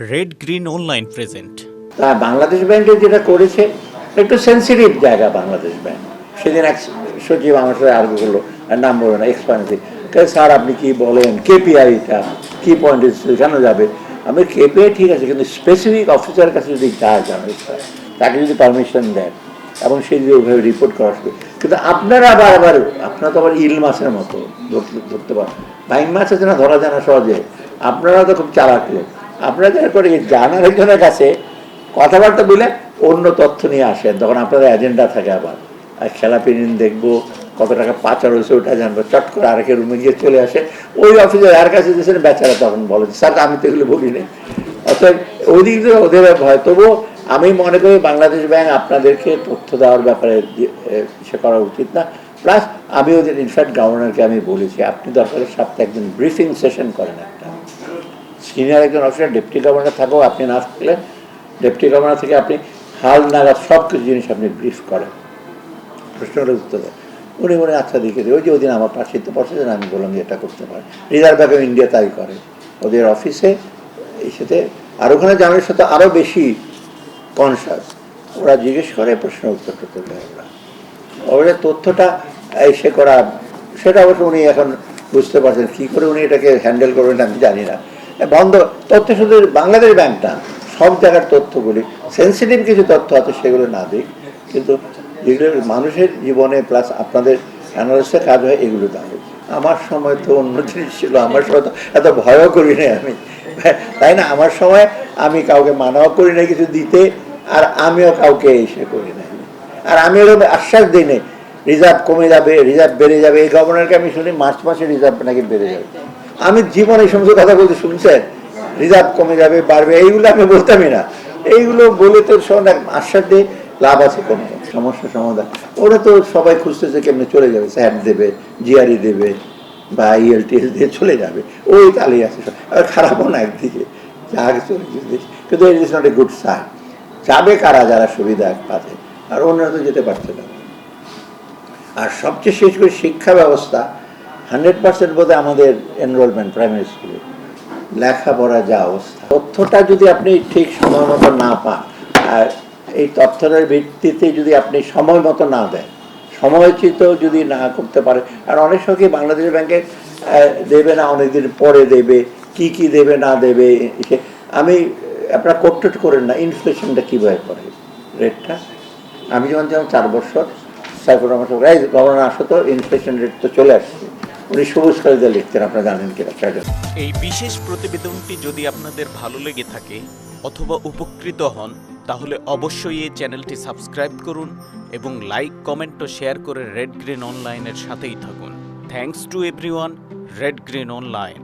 Red green online present তা বাংলাদেশ ব্যাংকে যেটা করেছে, একটু সেন্সিটিভ জায়গা বাংলাদেশ ব্যাংক। সেদিন এক সচিব আমার সাথে আর্গু করল নাম বলব না এক্সপান্সি স্যার, আপনি কি বলেন? কেপিআইটা কি পয়েন্ট কেন যাবে? আমি কেপিআই ঠিক আছে, কিন্তু স্পেসিফিক অফিসারের কাছে যদি যায় জার্নালিস্টরা তাকে যদি পারমিশন দেন, এবং সে যদি ওইভাবে রিপোর্ট করা শুরু কিন্তু আপনারা আবার আবার আপনারা তো আবার ইল মাছের মতো ধরতে ধরতে পারেন বাইন মাছ আছে না, ধরা যায় না সহজে। আপনারা তো খুব চালাক লোক। আপনারা যারা করে জানার একজনের কাছে কথাবার্তা বলে অন্য তথ্য নিয়ে আসেন, তখন আপনাদের এজেন্ডা থাকে আবার। আর খেলা পিরিন দেখব, কত টাকা পাচার হয়েছে ওটা জানব। চট করে আরেকের রুমে গিয়ে চলে আসে ওই অফিসে আর কাছে দিয়েছেন বেচারা তখন বলে স্যার, আমি তো এগুলো বলি না অর্থাৎ ওই দিক থেকে ওদের ভয়। তবুও আমি মনে করি বাংলাদেশ ব্যাংক আপনাদেরকে তথ্য দেওয়ার ব্যাপারে সে করা উচিত না। প্লাস আমি ওদের ইনফ্যাক্ট গভর্নরকে আমি বলেছি, আপনি দরকার সপ্তাহে একদিন ব্রিফিং সেশন করেন একটা। সিনিয়র একজন অফিসার, ডেপুটি গভর্নর থাকেও আপনি না থাকলে ডেপুটি গভর্নর থেকে আপনি হাল, নাগাদ সব কিছু জিনিস আপনি ব্রিফ করেন। প্রশ্নটা উত্তর দেন। উনি মনে আচ্ছা দেখে দেয় ওই যে ওদিন আমার পাশে তো বসেছেন আমি বললাম যে এটা করতে পারে রিজার্ভ ব্যাংক অফ ইন্ডিয়া তাই করে। ওদের অফিসে এই সাথে আর ওখানে জানার সাথে আরও বেশি কনসাস ওরা জিজ্ঞেস করে প্রশ্ন উত্তর করতে দেয় ওরা। ওদের তথ্যটা এসে করা, সেটা অবশ্য উনি এখন বুঝতে পারছেন। কী করে উনি এটাকে হ্যান্ডেল করবেন আমি জানি না। বন্ধ, তথ্য শুধু বাংলাদেশ ব্যাংক না, সব জায়গার তথ্যগুলি সেন্সিটিভ কিছু তথ্য আছে সেগুলো না দিক, কিন্তু যেগুলো মানুষের জীবনে প্লাস আপনাদের অ্যানালিস্টের কাজ হয়, এগুলো দাঁড়াবে আমার সময় তো অন্য জিনিস ছিল, আমার সময় তো এত ভয়ও করি না আমি। তাই না? আমার সময় আমি কাউকে মানাও করি না কিছু দিতে, আর আমিও কাউকে এসে করি না আর আমি ওরকম আশ্বাস দিই নাই রিজার্ভ কমে যাবে রিজার্ভ বেড়ে যাবে, এই গভর্নরকে আমি শুনি, মার্চ মাসে রিজার্ভ নাকি বেড়ে যাবে। আমি জীবনে এই সমস্ত কথা বলতে শুনছেন? রিজার্ভ কমে যাবে, বাড়বে, এইগুলো আমি বলতামই না। এইগুলো বলে তো শোন আশ্বাস দিয়ে লাভ আছে কোনো সমস্যা সমাধান। ওরা তো সবাই খুঁজতেছে কেমনি চলে যাবে স্যাট দেবে, জিআরই দেবে, বা ইএলটিএস দিয়ে চলে যাবে। ওই তালেই আছে। আর খারাপও না একদিকে। যা চলে কিছু কিন্তু it is not a good sign যাবে কারা যারা সুবিধা পাচ্ছে আর অন্যরা তো যেতে পারছে না। আর সবচেয়ে শেষ করে শিক্ষা ব্যবস্থা হান্ড্রেড পার্সেন্ট বোধ আমাদের এনরোলমেন্ট প্রাইমারি স্কুলে লেখাপড়া যা অবস্থা। তথ্যটা যদি আপনি ঠিক সময় মতো না পান আর এই তথ্যের ভিত্তিতে যদি আপনি সময় মতো না দেন সময়চিত যদি না করতে পারে আর অনেক সময় বাংলাদেশ ব্যাংকে দেবে না অনেকদিন পরে দেবে কি কি দেবে না দেবে আমি আপনারা কোট্টেট করেন না ইনফ্লেশনটা কীভাবে করে রেটটা আমি যখন যেমন চার বছর সাইফুর রহমান সাহেব, গভর্নর আসো তো ইনফ্লেশন রেট তো চলে আসছে। উনি সবুজ কালিদা লিখতেন, আপনারা জানেন কিনা এই বিশেষ প্রতিবেদনটি যদি আপনাদের ভালো লেগে থাকে অথবা উপকৃত হন, তাহলে অবশ্যই এই চ্যানেলটি সাবস্ক্রাইব করুন এবং লাইক, কমেন্ট ও শেয়ার করে রেড গ্রিন অনলাইনের সাথেই থাকুন। Thanks to everyone Red Green online